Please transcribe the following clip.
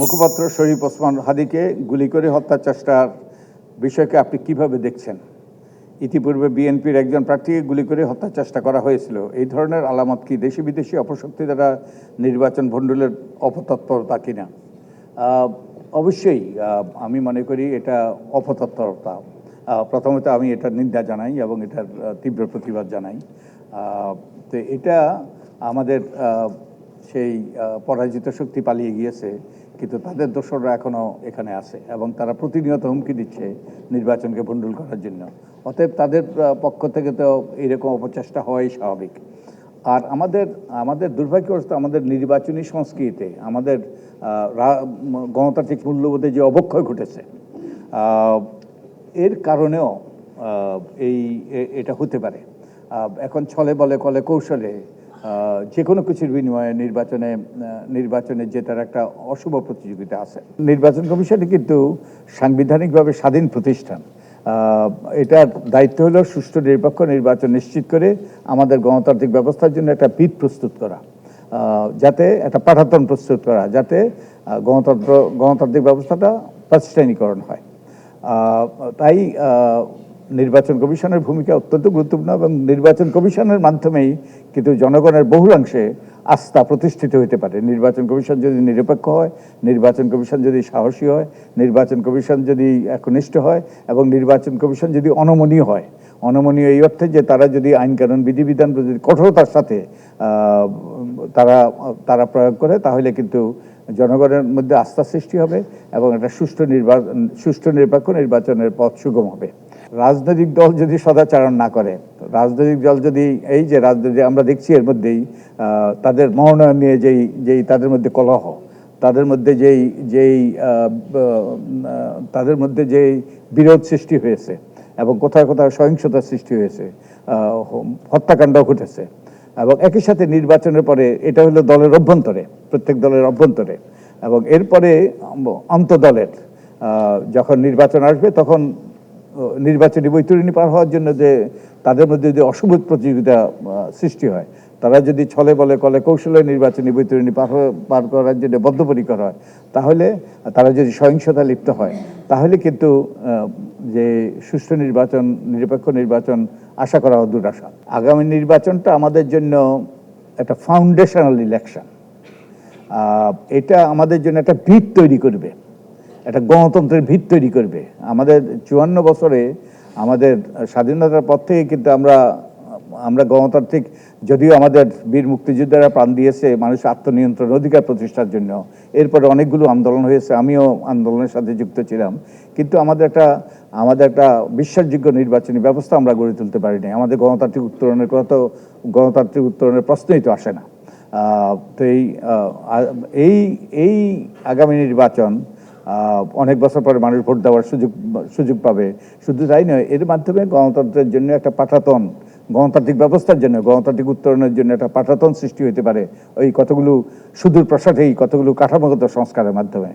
মুখপাত্র শরীফ ওসমান হাদিকে গুলি করে হত্যা চেষ্টার বিষয়কে আপনি কীভাবে দেখছেন? ইতিপূর্বে বিএনপির একজন প্রার্থীকে গুলি করে হত্যা চেষ্টা করা হয়েছিল। এই ধরনের আলামত কি দেশি বিদেশি অপশক্তি দ্বারা নির্বাচন ভণ্ডুলের অপতৎপরতা কিনা? অবশ্যই আমি মনে করি এটা অপতৎপরতা প্রথমত আমি এটার নিন্দা জানাই এবং এটার তীব্র প্রতিবাদ জানাই। তো এটা আমাদের সেই পরাজিত শক্তি পালিয়ে গিয়েছে, কিন্তু তাদের দোসররা এখনও এখানে আছে এবং তারা প্রতিনিয়ত হুমকি দিচ্ছে নির্বাচনকে ভণ্ডুল করার জন্য। অতএব তাদের পক্ষ থেকে তো এরকম অপচেষ্টা হওয়াই স্বাভাবিক। আর আমাদের আমাদের দুর্ভাগ্যগ্রস্ত আমাদের নির্বাচনী সংস্কৃতিতে আমাদের গণতান্ত্রিক মূল্যবোধে যে অবক্ষয় ঘটেছে এর কারণেও এই এটা হতে পারে। এখন ছলে বলে, কলে কৌশলে যে কোনো কিছুর বিনিময়ে নির্বাচনে নির্বাচনে জেতার একটা অশুভ প্রতিযোগিতা আছে। নির্বাচন কমিশনে কিন্তু সাংবিধানিকভাবে স্বাধীন প্রতিষ্ঠান। এটার দায়িত্ব হলো সুষ্ঠু নিরপেক্ষ নির্বাচন নিশ্চিত করে আমাদের গণতান্ত্রিক ব্যবস্থার জন্য একটা ভিত প্রস্তুত করা। যাতে একটা পাঠাতন প্রস্তুত করা, যাতে গণতন্ত্র, গণতান্ত্রিক ব্যবস্থাটা প্রাতিষ্ঠানিকরণ হয়। তাই নির্বাচন কমিশনের ভূমিকা অত্যন্ত গুরুত্বপূর্ণ এবং নির্বাচন কমিশনের মাধ্যমেই কিন্তু জনগণের বহুলাংশে আস্থা প্রতিষ্ঠিত হতে পারে। নির্বাচন কমিশন যদি নিরপেক্ষ হয়, নির্বাচন কমিশন যদি সাহসী হয়, নির্বাচন কমিশন যদি একনিষ্ঠ হয় এবং নির্বাচন কমিশন যদি অনমনীয় হয়। অনমনীয় এই অর্থে যে তারা যদি আইন কানুন বিধিবিধান যদি কঠোরতার সাথে তারা তারা প্রয়োগ করে, তাহলে কিন্তু জনগণের মধ্যে আস্থা সৃষ্টি হবে এবং একটা সুষ্ঠু নির্বাচন সুষ্ঠু নিরপেক্ষ নির্বাচনের পথ সুগম হবে। রাজনৈতিক দল যদি সদাচারণ না করে রাজনৈতিক দল যদি এই যে রাজনৈতিক, আমরা দেখছি এর মধ্যেই তাদের মনোনয়ন নিয়ে যেই যেই তাদের মধ্যে কলহ, তাদের মধ্যে যেই যেই তাদের মধ্যে যেই বিরোধ সৃষ্টি হয়েছে এবং কোথায় কোথায় সহিংসতার সৃষ্টি হয়েছে হত্যাকাণ্ড ঘটেছে এবং একই সাথে নির্বাচনের পরে এটা হলো দলের অভ্যন্তরে, প্রত্যেক দলের অভ্যন্তরে এবং এরপরে অন্তদলের যখন নির্বাচন আসবে তখন নির্বাচনী বৈতরণী পার হওয়ার জন্য যে তাদের মধ্যে যদি অশুভ প্রতিযোগিতা সৃষ্টি হয়, তারা যদি ছলে বলে কলে কৌশলে নির্বাচনী বৈতরণী পার পার করার জন্য বদ্ধপরিকর হয়, তাহলে তারা যদি সহিংসতা লিপ্ত হয়, তাহলে কিন্তু যে সুষ্ঠু নির্বাচন, নিরপেক্ষ নির্বাচন আশা করা অদূর আশা। আগামী নির্বাচনটা আমাদের জন্য একটা ফাউন্ডেশনাল ইলেকশন এটা আমাদের জন্য একটা ভিত তৈরি করবে। একটা গণতন্ত্রের ভিত তৈরি করবে। আমাদের চুয়ান্ন বছরে আমাদের স্বাধীনতার পর থেকে কিন্তু আমরা আমরা গণতান্ত্রিক, যদিও আমাদের বীর মুক্তিযোদ্ধারা প্রাণ দিয়েছে মানুষ আত্মনিয়ন্ত্রণ অধিকার প্রতিষ্ঠার জন্য, এরপরে অনেকগুলো আন্দোলন হয়েছে, আমিও আন্দোলনের সাথে যুক্ত ছিলাম। কিন্তু আমাদের একটা আমাদের একটা বিশ্বাসযোগ্য নির্বাচনী ব্যবস্থা আমরা গড়ে তুলতে পারিনি। আমাদের গণতান্ত্রিক উত্তরণের কথা তো গণতান্ত্রিক উত্তরণের প্রশ্নই তো আসে না। তো এই এই আগামী নির্বাচন অনেক বছর পরে মানুষ ভোট দেওয়ার সুযোগ সুযোগ পাবে। শুধু তাই নয়, এর মাধ্যমে গণতন্ত্রের জন্য একটা পাঠাতন, গণতান্ত্রিক ব্যবস্থার জন্য, গণতান্ত্রিক উত্তরণের জন্য একটা পাঠাতন সৃষ্টি হতে পারে। ওই কতগুলো সুদূর প্রসারেই কতগুলো কাঠামোগত সংস্কারের মাধ্যমে।